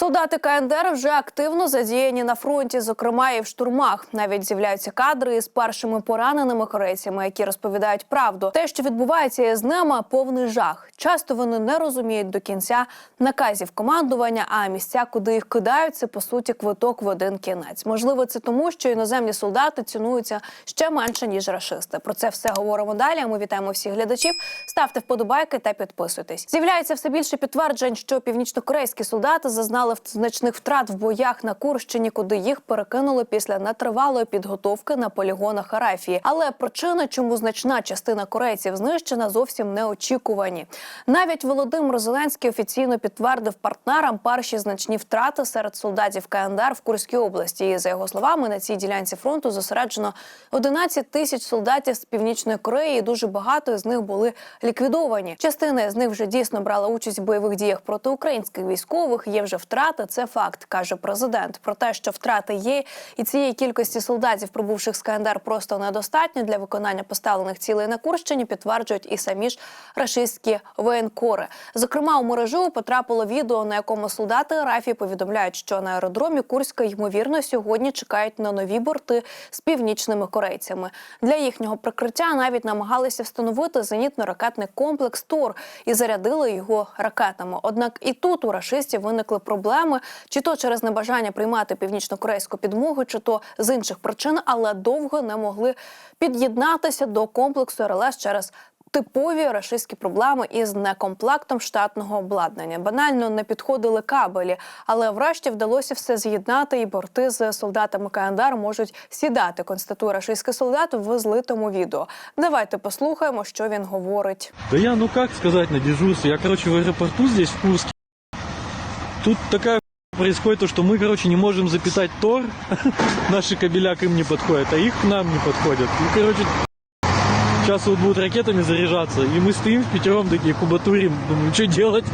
Солдати КНДР вже активно задіяні на фронті, зокрема і в штурмах. Навіть з'являються кадри із першими пораненими корейцями, які розповідають правду. Те, що відбувається із ними, повний жах. Часто вони не розуміють до кінця наказів командування, а місця, куди їх кидають, це по суті квиток в один кінець. Можливо, це тому, що іноземні солдати цінуються ще менше ніж рашисти. Про це все говоримо далі. Ми вітаємо всіх глядачів. Ставте вподобайки та підписуйтесь. З'являється все більше підтверджень, що північнокорейські солдати зазнали значних втрат в боях на Курщині, куди їх перекинули після нетривалої підготовки на полігонах Арафії. Але причини, чому значна частина корейців знищена, зовсім не очікувані. Навіть Володимир Зеленський офіційно підтвердив партнерам перші значні втрати серед солдатів КНДР в Курській області. І за його словами, на цій ділянці фронту зосереджено 11 тисяч солдатів з північної Кореї. і Дуже багато з них були ліквідовані. Частина з них вже дійсно брала участь в бойових діях проти українських військових. Є вже втрати. Це факт, каже президент. Про те, що втрати є, і цієї кількості солдатів, прибувших з КНДР, просто недостатньо для виконання поставлених цілей на Курщині. Підтверджують і самі ж рашистські воєнкори. Зокрема, у мережу потрапило відео, на якому солдати рафії повідомляють, що на аеродромі Курська ймовірно сьогодні чекають на нові борти з північними корейцями. Для їхнього прикриття навіть намагалися встановити зенітно-ракетний комплекс ТОР і зарядили його ракетами. Однак і тут у рашистів виникли проблеми, чи то через небажання приймати північно-корейську підмогу, чи то з інших причин, але довго не могли під'єднатися до комплексу РЛС через. Типові рашистські проблеми із некомплектом штатного обладнання банально не підходили кабелі, але врешті вдалося все з'єднати, і борти з солдатами КНДР можуть сідати. Констатує рашистський солдат в злитому відео. Давайте послухаємо, що він говорить. Да я, ну как сказать, на дежурстве. Я, короче, в аэропорту здесь, в Курске. Тут такая происходит, то, что мы, короче, не можем запитать Тор. Наши кабеля к им не подходят, а их к нам не подходят. И, короче, сейчас вот будут ракетами заряжаться. И мы стоим в пятером такие кубатурим. Думаю, что делать?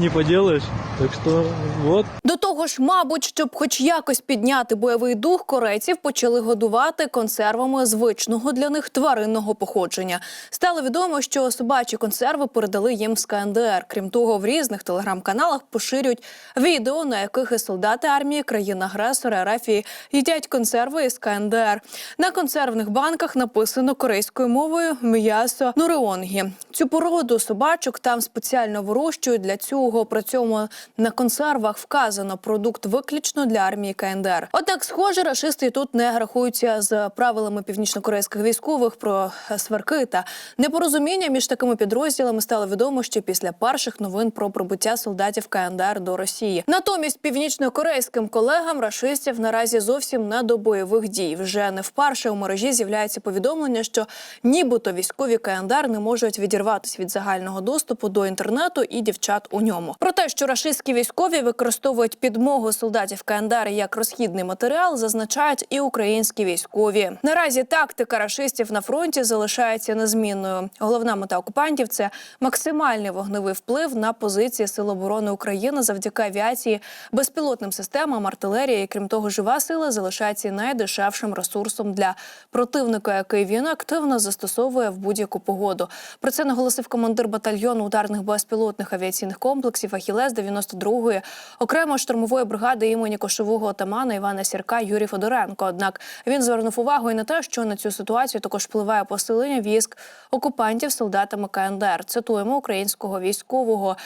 Не поделаешь. Так что вот. До того ж, мабуть, щоб хоч якось підняти бойовий дух, корейців почали годувати консервами звичного для них тваринного походження. Стало відомо, що собачі консерви передали їм з КНДР. Крім того, в різних телеграм-каналах поширюють відео, на яких і солдати армії країн-агресора Арафії їдять консерви із КНДР. На консервних банках написано корейською мовою м'ясо нуреонгі. Цю породу собачок там спеціально вирощують для цього. При цьому на консервах вказано продукт виключно для армії КНДР. Однак, схоже, рашисти тут не рахуються з правилами північнокорейських військових про сварки та непорозуміння між такими підрозділами стало відомо ще після перших новин про прибуття солдатів КНДР до Росії. Натомість північнокорейським колегам рашистів наразі зовсім не до бойових дій. Вже не вперше у мережі з'являється повідомлення, що нібито військові КНДР не можуть відірватися від загального доступу до інтернету і дівчат у ньому. Про те, що рашистські військові використовують підмогу солдатів КНДР як розхідний матеріал, зазначають і українські військові. Наразі тактика рашистів на фронті залишається незмінною. Головна мета окупантів це максимальний вогневий вплив на позиції Сил оборони України завдяки авіації, безпілотним системам, артилерії. Крім того, жива сила залишається найдешевшим ресурсом для противника, який він активно застосовує в будь-яку погоду. Про це наголосив командир батальйону ударних безпілотних авіаційних комплексів Ахілес 92-ї окремо штурмової бригади імені кошового отамана Івана Сірка Юрій Федоренко. Однак він звернув увагу і на те, що на цю ситуацію також впливає посилення військ окупантів солдатами КНДР. Цитуємо українського військового.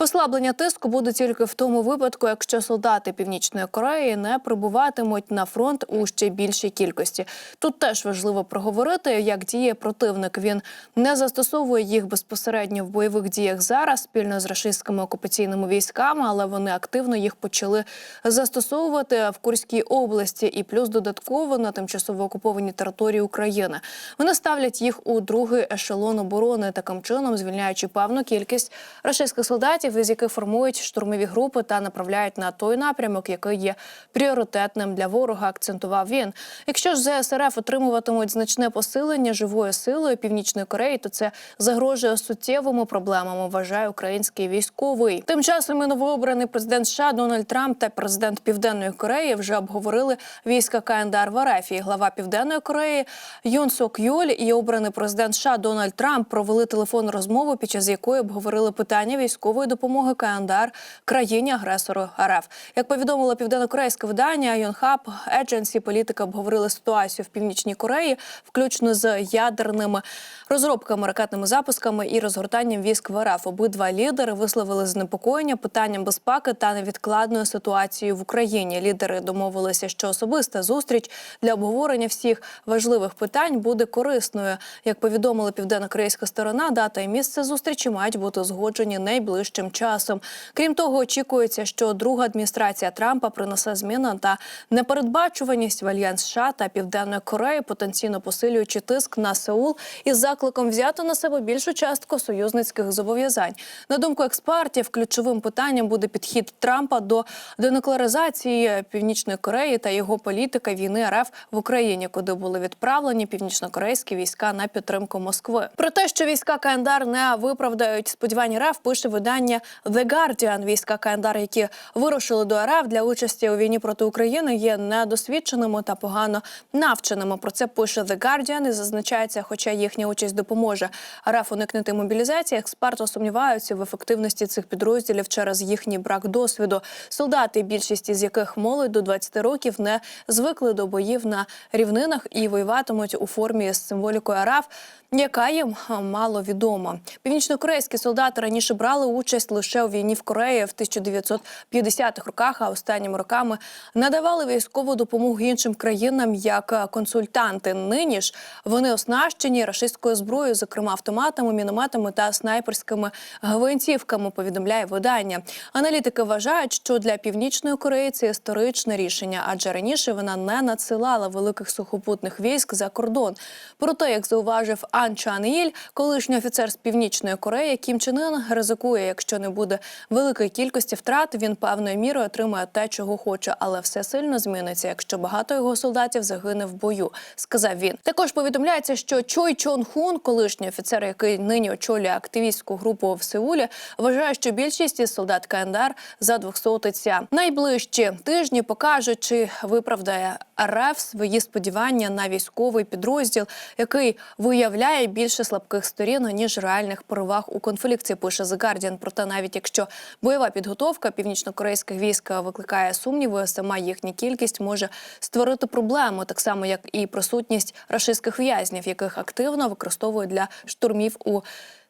Послаблення тиску буде тільки в тому випадку, якщо солдати Північної Кореї не прибуватимуть на фронт у ще більшій кількості. Тут теж важливо проговорити, як діє противник. Він не застосовує їх безпосередньо в бойових діях зараз спільно з рашистськими окупаційними військами, але вони активно їх почали застосовувати в Курській області і плюс додатково на тимчасово окупованій території України. Вони ставлять їх у другий ешелон оборони, таким чином звільняючи певну кількість рашистських солдатів, із яких формують штурмові групи та направляють на той напрямок, який є пріоритетним для ворога. Акцентував він. Якщо ж ЗСРФ отримуватимуть значне посилення живою силою Північної Кореї, то це загрожує суттєвими проблемами. Вважає український військовий. Тим часом і новообраний президент США Дональд Трамп та президент Південної Кореї вже обговорили війська КНДР в Арефії. Глава Південної Кореї Юн Сок Юль і обраний президент США Дональд Трамп провели телефонну розмову, під час якої обговорили питання військової допомоги КНДР країні-агресору РФ. Як повідомило південнокорейське видання Йонхаб, Едженсі політики обговорили ситуацію в північній Кореї, включно з ядерними розробками, ракетними запусками і розгортанням військ в РФ. Обидва лідери висловили занепокоєння питанням безпеки та невідкладною ситуацією в Україні. Лідери домовилися, що особиста зустріч для обговорення всіх важливих питань буде корисною. Як повідомила південно-корейська сторона, дата і місце зустрічі мають бути узгоджені найближчим часом. Крім того, очікується, що друга адміністрація Трампа принесе зміни та непередбачуваність в альянс США та Південної Кореї, потенційно посилюючи тиск на Сеул із закликом взяти на себе більшу частку союзницьких зобов'язань. На думку експертів, ключовим питанням буде підхід Трампа до денуклеаризації Північної Кореї та його політика війни РФ в Україні, куди були відправлені північнокорейські війська на підтримку Москви. Про те, що війська КНДР не виправдають сподівань РФ, пише видання The Guardian. Війська КНДР, які вирушили до РФ для участі у війні проти України, є недосвідченими та погано навченими. Про це пише The Guardian і зазначається, хоча їхня участь допоможе РФ уникнути мобілізації. Експерти сумніваються в ефективності цих підрозділів через їхній брак досвіду. Солдати, більшість із яких молодь до 20 років, не звикли до боїв на рівнинах і воюватимуть у формі з символікою РФ, яка їм мало відома. Північнокорейські солдати раніше брали участь лише у війні в Кореї в 1950-х роках, а останніми роками надавали військову допомогу іншим країнам як консультанти. Нині ж вони оснащені рашистською зброєю, зокрема автоматами, мінометами та снайперськими гвинтівками. Повідомляє видання. Аналітики вважають, що для північної Кореї це історичне рішення, адже раніше вона не надсилала великих сухопутних військ за кордон. Проте, як зауважив Ан Чан Іль, колишній офіцер з північної Кореї, Кім Чен Ын ризикує, якщо не буде великої кількості втрат, він певною мірою отримає те, чого хоче, але все сильно зміниться, якщо багато його солдатів загине в бою. Сказав він. Також повідомляється, що Чой Чон Хун, колишній офіцер, який нині очолює активістську групу в Сеулі, вважає, що більшість із солдат КНДР за двохсотиця. Найближчі тижні покажуть, чи виправдає РФ свої сподівання на військовий підрозділ, який виявляє більше слабких сторін ніж реальних переваг у конфлікті. Пише The Guardian. Проте, навіть якщо бойова підготовка північно-корейських військ викликає сумніви, сама їхня кількість може створити проблему, так само як і присутність рашистських в'язнів, яких активно використовують для штурмів у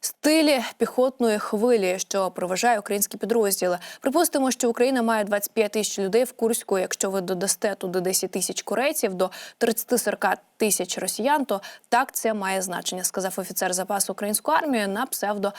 стилі піхотної хвилі, що проважає українські підрозділи. Припустимо, що Україна має 25 тисяч людей в Курську. Якщо ви додасте туди 10 тисяч корейців до 30-40 тисяч росіян, то так це має значення, сказав офіцер запасу української армії на псевдо.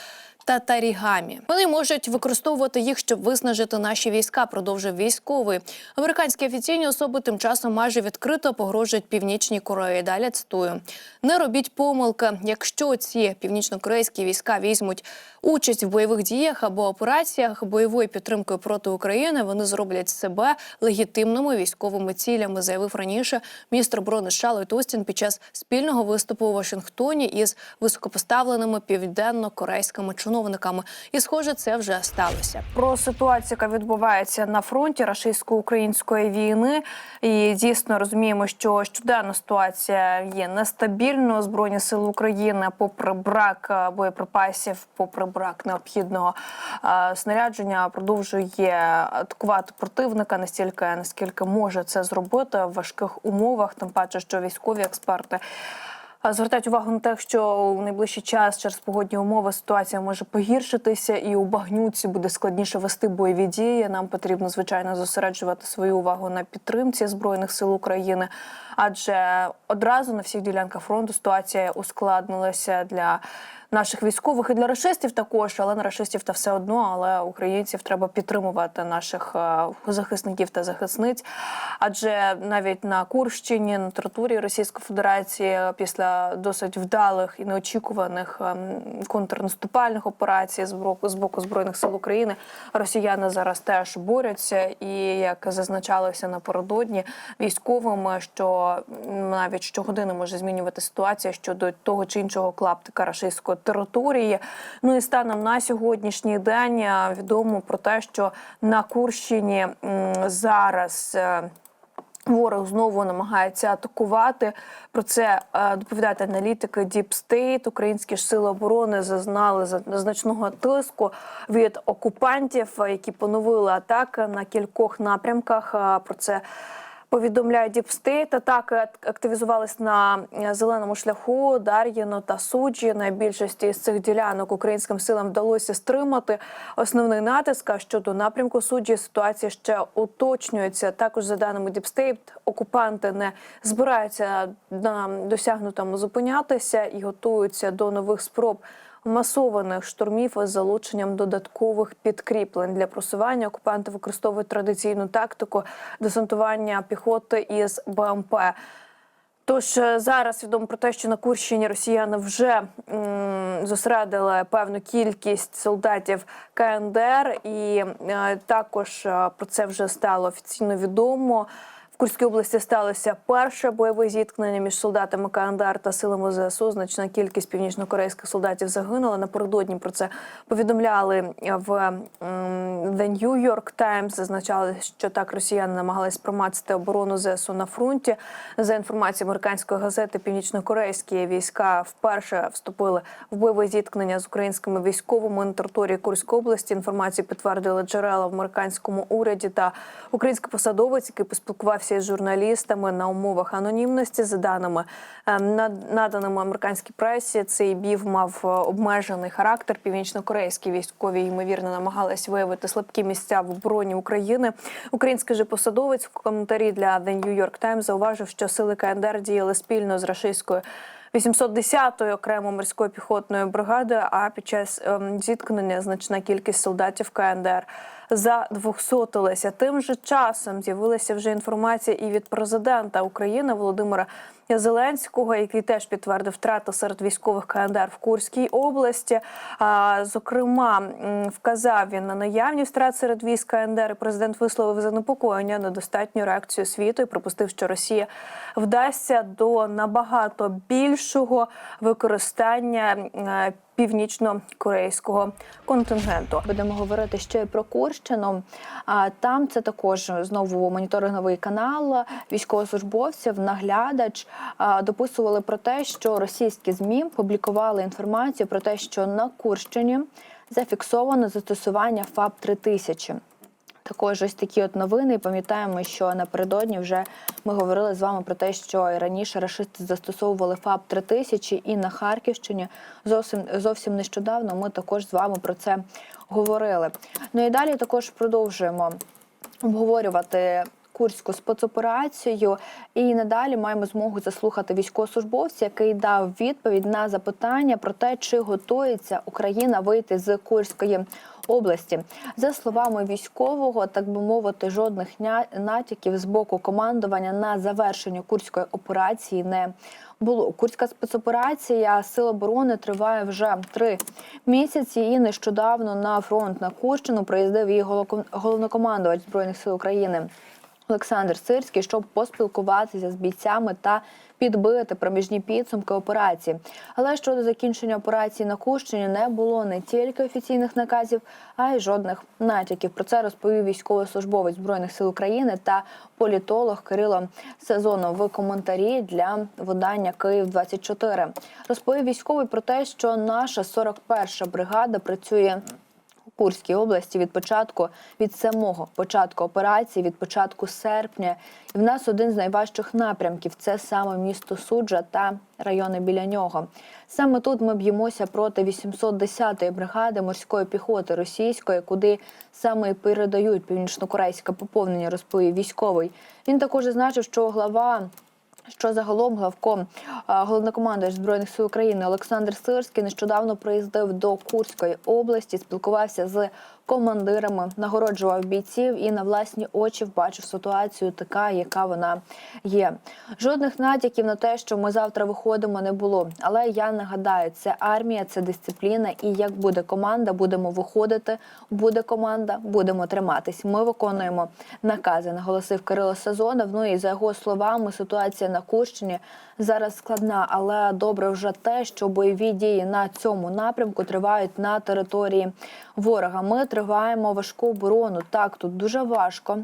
Татарігамі вони можуть використовувати їх, щоб виснажити наші війська. Продовжив військовий. Американські офіційні особи тим часом майже відкрито погрожують північній Кореї. Далі цитую: не робіть помилки. Якщо ці північно-корейські війська візьмуть участь в бойових діях або операціях бойової підтримкою проти України, вони зроблять себе легітимними військовими цілями, заявив раніше міністр оборони США Ллойд під час спільного виступу у Вашингтоні із високопоставленими південно-корейськими чиновниками. І, схоже, це вже сталося. Про ситуацію, яка відбувається на фронті рашистсько-української війни, і дійсно розуміємо, що щоденна ситуація є нестабільною. Збройні сили України, попри брак е, боєприпасів, попри брак необхідного е, снарядження, продовжує атакувати противника настільки, наскільки може це зробити в важких умовах. Тим паче, що військові експерти. А Звертають увагу на те, що у найближчий час через погодні умови ситуація може погіршитися, і у багнюці буде складніше вести бойові дії. Нам потрібно звичайно зосереджувати свою увагу на підтримці збройних сил України, адже одразу на всіх ділянках фронту ситуація ускладнилася для наших військових і для рашистів також, але на рашистів та все одно. Але українців треба підтримувати наших е, захисників та захисниць. Адже навіть на Курщині, на території Російської Федерації, після досить вдалих і неочікуваних ем, контрнаступальних операцій з боку збройних сил України, росіяни зараз теж борються. І як зазначалося напередодні військовими, що навіть щогодини може змінювати ситуація щодо того чи іншого клаптика рашистської території. Ну і станом на сьогоднішній день е, відомо про те, що на Курщині зараз. е, Ворог знову намагається атакувати. Про це е, доповідають аналітики State. Українські сили оборони зазнали за- значного тиску від окупантів, які поновили атаки на кількох напрямках. Про це повідомляє State. Атаки активізувались на е, зеленому шляху Дар'їно та Суджі. На більшості з цих ділянок українським силам вдалося стримати основний натиск. А щодо напрямку Суджі ситуація ще уточнюється. Також за даними State, окупанти не збираються на досягнутому зупинятися і готуються до нових спроб. Масованих штурмів із залученням додаткових підкріплень для просування окупанти використовують традиційну тактику десантування піхоти із БМП. Тож е, зараз відомо про те, що на Курщині росіяни вже зосередили певну кількість солдатів КНДР, і е, також е, про це вже стало офіційно відомо. Курській області сталося перше бойове зіткнення між солдатами КНДР та силами ЗСУ. Значна кількість північнокорейських солдатів загинула. Напередодні про це повідомляли в The New York Times. Зазначали, що так росіяни намагались промацати оборону ЗСУ на фронті. За інформацією американської газети, північнокорейські війська вперше вступили в бойове зіткнення з українськими військовими на території Курської області. Інформацію підтвердили джерела в американському уряді та український посадовець, який поспілкувався із журналістами на умовах анонімності. За даними е, над- наданими американській пресі, цей бів мав е, обмежений характер. Північнокорейські військові ймовірно намагались виявити слабкі місця в обороні України. Український же посадовець в коментарі для The New York Times зауважив, що сили КНДР діяли спільно з рашистською 810-ї окремо морської піхотної бригади. А під час ем, зіткнення значна кількість солдатів КНДР задвохсотилися. Тим же часом з'явилася вже інформація і від президента України Володимира Зеленського, який теж підтвердив втрати серед військових КНДР в Курській області. А, зокрема, вказав він на наявність втрат серед військ КНДР. І Президент висловив занепокоєння на достатню реакцію світу і припустив, що Росія вдасться до набагато більшого використання е, північно-корейського контингенту. Будемо говорити ще й про Курщину. А там це також знову моніторинговий канал військовослужбовців. Наглядач дописували про те, що російські змі публікували інформацію про те, що на Курщині зафіксовано застосування ФАБ 3000 також ось такі от новини. І Пам'ятаємо, що напередодні вже ми говорили з вами про те, що раніше рашисти застосовували ФАБ 3000 і на Харківщині. Зовсім зовсім нещодавно ми також з вами про це говорили. Ну і далі також продовжуємо обговорювати. Курську спецоперацію, і надалі маємо змогу заслухати військовослужбовця, який дав відповідь на запитання про те, чи готується Україна вийти з Курської області. За словами військового, так би мовити, жодних натяків з боку командування на завершення курської операції не було. Курська спецоперація Сил оборони триває вже три місяці. І нещодавно на фронт на Курщину приїздив її головнокомандувач збройних сил України. Олександр Сирський, щоб поспілкуватися з бійцями та підбити проміжні підсумки операції. Але щодо закінчення операції на Кущині не було не тільки офіційних наказів, а й жодних натяків. Про це розповів військовослужбовець збройних сил України та політолог Кирило Сезонов в коментарі для видання Київ 24 Розповів військовий про те, що наша 41-ша бригада працює у Курській області від початку від самого початку операції, від початку серпня. І в нас один з найважчих напрямків це саме місто Суджа та райони біля нього. Саме тут ми б'ємося проти 810-ї бригади морської піхоти російської, куди саме і передають північнокорейське поповнення, розповів військовий. Він також зазначив, що глава що загалом главком а, головнокомандувач збройних сил України Олександр Сирський нещодавно приїздив до Курської області, спілкувався з командирами, нагороджував бійців і на власні очі бачив ситуацію, така, яка вона є. Жодних натяків на те, що ми завтра виходимо, не було. Але я нагадаю, це армія, це дисципліна. І як буде команда, будемо виходити. Буде команда, будемо триматись. Ми виконуємо накази. Наголосив Кирило Сазонов. Ну і за його словами, ситуація на Курщині зараз складна, але добре вже те, що бойові дії на цьому напрямку тривають на території ворога. Ми триваємо важку оборону. Так, тут дуже важко.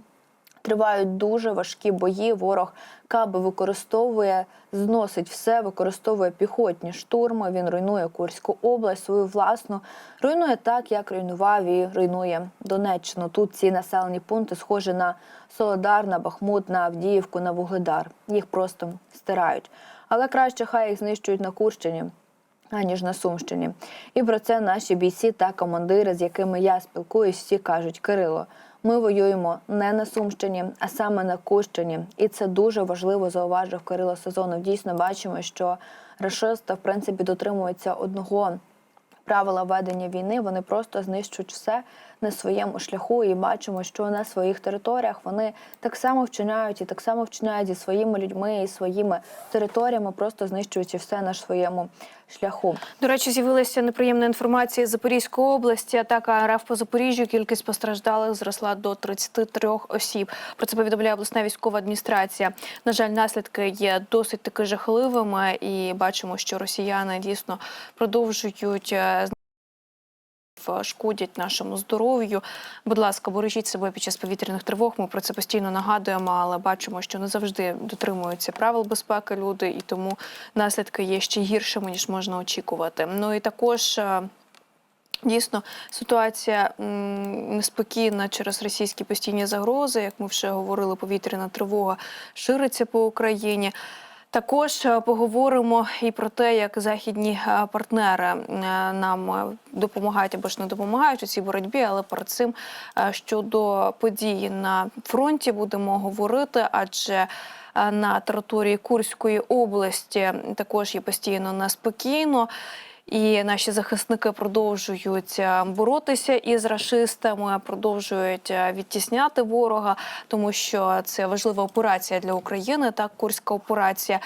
Тривають дуже важкі бої. Ворог каби використовує, зносить все, використовує піхотні штурми. Він руйнує Курську область, свою власну, руйнує так, як руйнував і руйнує Донеччину. Тут ці населені пункти схожі на Солодар, на Бахмут, на Авдіївку, на Вугледар. Їх просто стирають. Але краще хай їх знищують на Курщині аніж на Сумщині. І про це наші бійці та командири, з якими я спілкуюсь, всі кажуть: Кирило, ми воюємо не на Сумщині, а саме на Кущині, І це дуже важливо, зауважив Кирило Сезонов. Дійсно бачимо, що рашисти, в принципі, дотримуються одного. Правила ведення війни вони просто знищують все на своєму шляху, і бачимо, що на своїх територіях вони так само вчиняють і так само вчиняють зі своїми людьми і своїми територіями, просто знищуючи все на своєму шляху. До речі, з'явилася неприємна інформація з Запорізької області. Атака РФ по Запоріжжю. Кількість постраждалих зросла до 33 осіб. Про це повідомляє обласна військова адміністрація. На жаль, наслідки є досить таки жахливими, і бачимо, що росіяни дійсно продовжують. Шкодять нашому здоров'ю. Будь ласка, бережіть себе під час повітряних тривог. Ми про це постійно нагадуємо, але бачимо, що не завжди дотримуються правил безпеки люди, і тому наслідки є ще гіршими ніж можна очікувати. Ну і також. е, Дійсно, ситуація неспокійна через російські постійні загрози, як ми вже говорили, повітряна тривога шириться по Україні. Також е, поговоримо і про те, як західні е, партнери е, нам допомагають або ж не допомагають у цій боротьбі. Але перед цим щодо події на фронті будемо говорити, адже на території Курської області також є постійно неспокійно. І наші захисники продовжують е, боротися із рашистами, продовжують е, відтісняти ворога, тому що це важлива операція для України, так курська операція.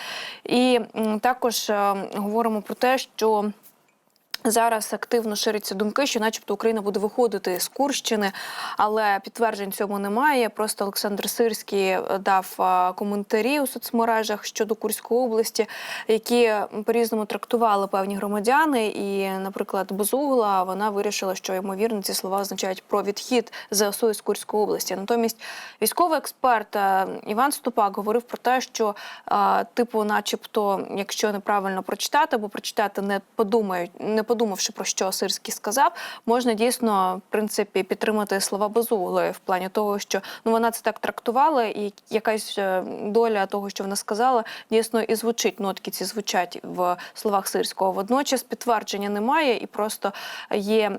І також е, говоримо про те, що. Зараз активно ширяться думки, що, начебто, Україна буде виходити з Курщини, але підтверджень цьому немає. Просто Олександр Сирський е, дав е, коментарі у соцмережах щодо Курської області, які по-різному трактували певні громадяни. І, наприклад, Безугла вона вирішила, що ймовірно ці слова означають про відхід ЗСУ з Курської області. Натомість військовий експерт е, Іван Ступак говорив про те, що типу, начебто, якщо неправильно прочитати, або прочитати не подумають, не подумавши про що Сирський сказав, можна дійсно в принципі підтримати слова Безуглої в плані того, що ну вона це так трактувала, і якась е, доля того, що вона сказала, дійсно і звучить. Нотки ці звучать в словах Сирського. Водночас підтвердження немає, і просто є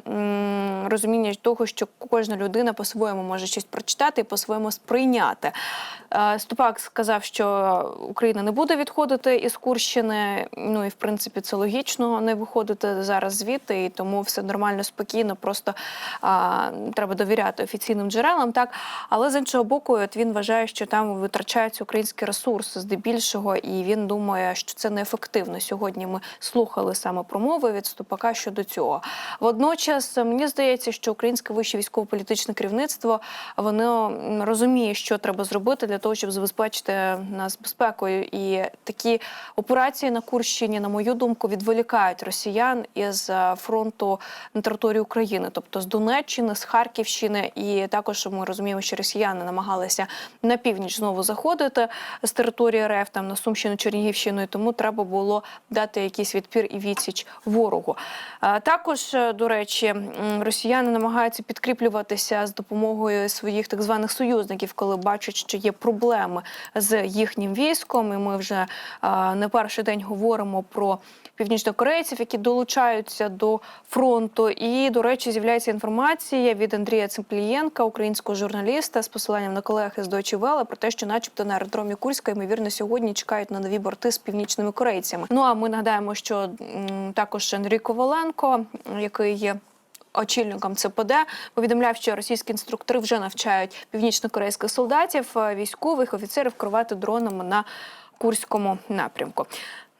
розуміння того, що кожна людина по-своєму може щось прочитати і по-своєму сприйняти. Е, Ступак сказав, що Україна не буде відходити із Курщини. Ну і в принципі це логічно не виходити зараз звідти, і тому все нормально, спокійно. Просто а, треба довіряти офіційним джерелам. Так, але з іншого боку, от він вважає, що там витрачаються українські ресурси здебільшого, і він думає, що це неефективно. Сьогодні ми слухали саме промови від Ступака щодо цього. Водночас мені здається, що українське вище військово-політичне керівництво воно розуміє, що треба зробити для того, щоб забезпечити нас безпекою. І такі операції на Курщині, на мою думку, відволікають росіян із е, фронту на території України, тобто з Донеччини, з Харківщини, і також ми розуміємо, що росіяни намагалися на північ знову заходити з території РФ, там на Сумщину, Чернігівщину, і тому треба було дати якийсь відпір і відсіч ворогу. Також, е, до речі, росіяни намагаються підкріплюватися з допомогою своїх так званих союзників, коли бачать, що є проблеми з їхнім військом. І ми вже не перший день говоримо про північнокорейців, які долучаються до фронту. І, до речі, з'являється інформація від Андрія Цимплієнка, українського журналіста, з посиланням на колег із Deutsche Welle, про те, що, начебто, на аеродромі Курська, ймовірно, сьогодні чекають на нові борти з північними корейцями. Ну а ми нагадаємо, що також Андрій Коваленко, який є. Очільником ЦПД повідомляв, що російські інструктори вже навчають північно-корейських солдатів, е, військових офіцерів керувати дронами на Курському напрямку.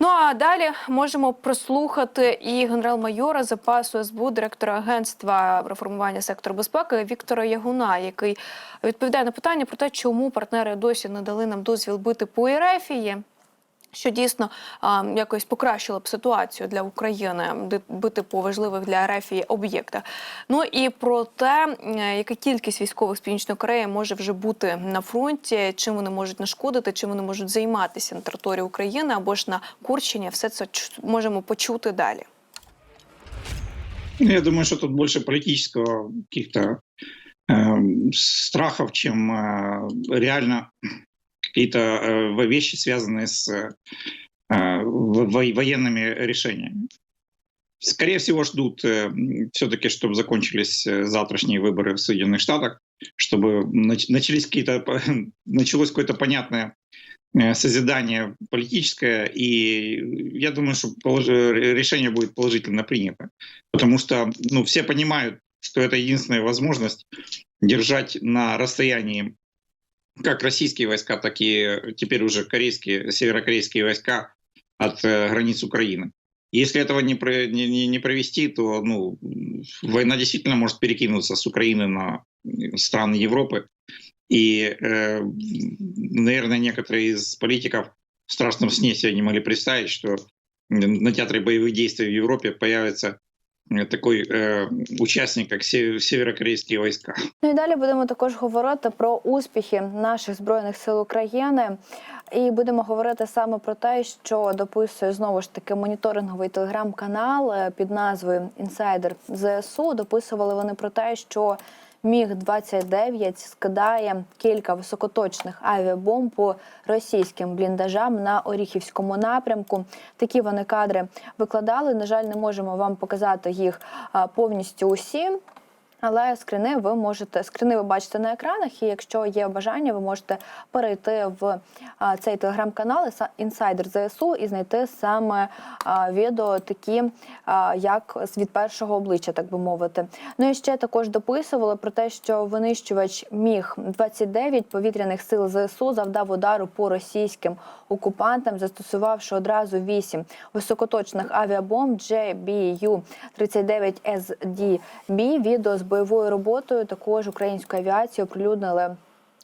Ну а далі можемо прослухати і генерал-майора запасу СБУ, директора агентства реформування сектору безпеки Віктора Ягуна, який відповідає на питання про те, чому партнери досі не дали нам дозвіл бити по Ерефії. Що дійсно а, якось покращило б ситуацію для України, бити по важливих для РФ об'єктах. Ну і про те, яка кількість військових з Північної Кореї може вже бути на фронті, чим вони можуть нашкодити, чим вони можуть займатися на території України або ж на Курщині, все це можемо почути далі. Ну, Я думаю, что тут больше политического каких-то эм, страхов, чем э, реально какие-то э, вещи, связанные с э, во- военными решениями. Скорее всего, ждут все-таки, чтобы закончились э, завтрашние выборы в Соединенных Штатах, чтобы нач- начались какие-то, началось какое-то понятное э, созидание политическое, и я думаю, что решение будет положительно принято потому что ну, все понимают, что это единственная возможность держать на расстоянии как российские войска, так и теперь уже корейские, северокорейские войска от э, границ Украины. Если этого не, про- не, не- провести, то ну, война действительно может перекинуться с Украины на э, страны Европы. И, э, наверное, некоторые из политиков в страшном сне себе не могли представить, что на театре боевых действий в Европе появится э, такой е, учасник, як се- війська. Ну і далі будемо також говорити про успіхи наших збройних сил України. І будемо говорити саме про те, що дописує знову ж таки моніторинговий телеграм-канал е, під назвою Інсайдер ЗСУ. Дописували вони про те, що Міг 29 скидає кілька високоточних авіабомб по російським бліндажам на Оріхівському напрямку. Такі вони кадри викладали. На жаль, не можемо вам показати їх повністю усі. Але скрини ви можете скрини ви бачите на екранах, і якщо є бажання, ви можете перейти в цей телеграм-канал «Іса- інсайдер ЗСУ і знайти саме відео, такі як від першого обличчя, так би мовити. Ну і ще також дописували про те, що винищувач міг 29 повітряних сил ЗСУ завдав удару по російським окупантам, застосувавши одразу 8 високоточних авіабомб JBU 39 SDB. Відео з бойовою роботою також української авіації оприлюднили.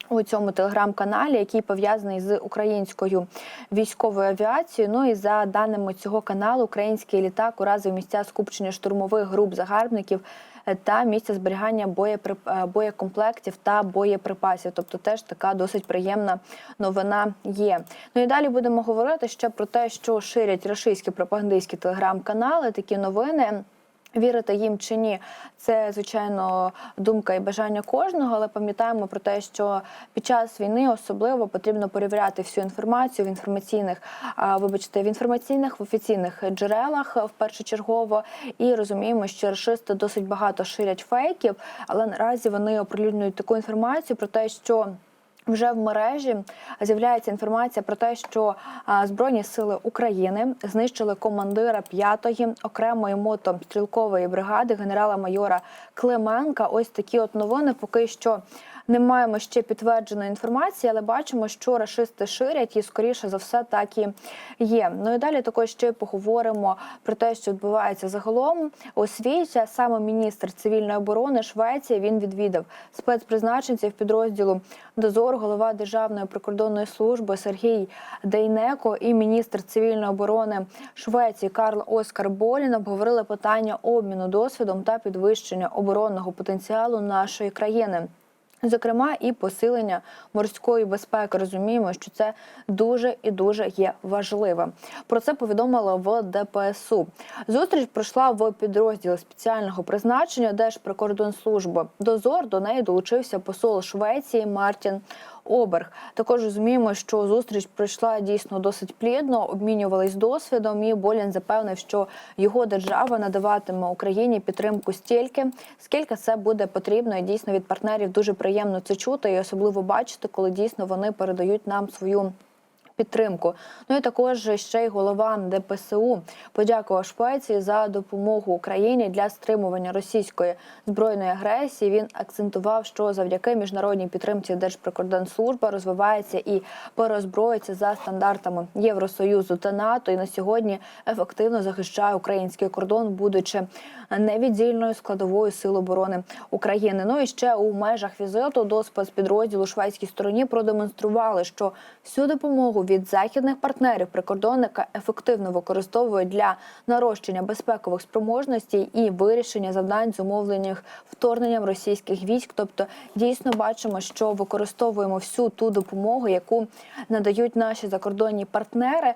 У цьому телеграм-каналі, який пов'язаний з українською військовою авіацією. Ну і за даними цього каналу, український літак уразив місця скупчення штурмових груп загарбників е, та місця зберігання боєприп- е, боєкомплектів та боєприпасів. Тобто, теж така досить приємна новина є. Ну і далі будемо говорити ще про те, що ширять російські пропагандистські телеграм-канали. Такі новини. Вірити їм чи ні, це звичайно думка і бажання кожного, але пам'ятаємо про те, що під час війни особливо потрібно перевіряти всю інформацію в інформаційних, вибачте, в інформаційних в офіційних джерелах в першочергово. І розуміємо, що рашисти досить багато ширять фейків, але наразі вони оприлюднюють таку інформацію про те, що. Вже в мережі з'являється інформація про те, що Збройні сили України знищили командира 5-ї окремої мотострілкової бригади генерала-майора Клименка. Ось такі от новини. Поки що не маємо ще підтвердженої інформації, але бачимо, що рашисти ширять і скоріше за все так і є. Ну і далі також ще поговоримо про те, що відбувається загалом у світі. Саме міністр цивільної оборони Швеції він відвідав спецпризначенців підрозділу Дозор, голова Державної прикордонної служби Сергій Дейнеко і міністр цивільної оборони Швеції Карл Оскар Болін обговорили питання обміну досвідом та підвищення оборонного потенціалу нашої країни. Зокрема, і посилення морської безпеки. Розуміємо, що це дуже і дуже є важливим. Про це повідомили в ДПСУ. Зустріч пройшла в підрозділі спеціального призначення Держприкордонслужби. Дозор до неї долучився посол Швеції Мартін. Оберг також розуміємо, що зустріч пройшла дійсно досить плідно, обмінювались досвідом. І Болін запевнив, що його держава надаватиме Україні підтримку стільки, скільки це буде потрібно. І дійсно від партнерів дуже приємно це чути, і особливо бачити, коли дійсно вони передають нам свою. Підтримку. Ну і також ще й голова ДПСУ подякував Швеції за допомогу Україні для стримування російської збройної агресії. Він акцентував, що завдяки міжнародній підтримці Держприкордонслужба розвивається і переозброїться за стандартами Євросоюзу та НАТО. І на сьогодні ефективно захищає український кордон, будучи невіддільною складовою сил оборони України. Ну і ще у межах візиту до спецпідрозділу шведській стороні продемонстрували, що всю допомогу від західних партнерів прикордонника ефективно використовують для нарощення безпекових спроможностей і вирішення завдань, зумовлених вторгненням російських військ. Тобто, дійсно бачимо, що використовуємо всю ту допомогу, яку надають наші закордонні партнери.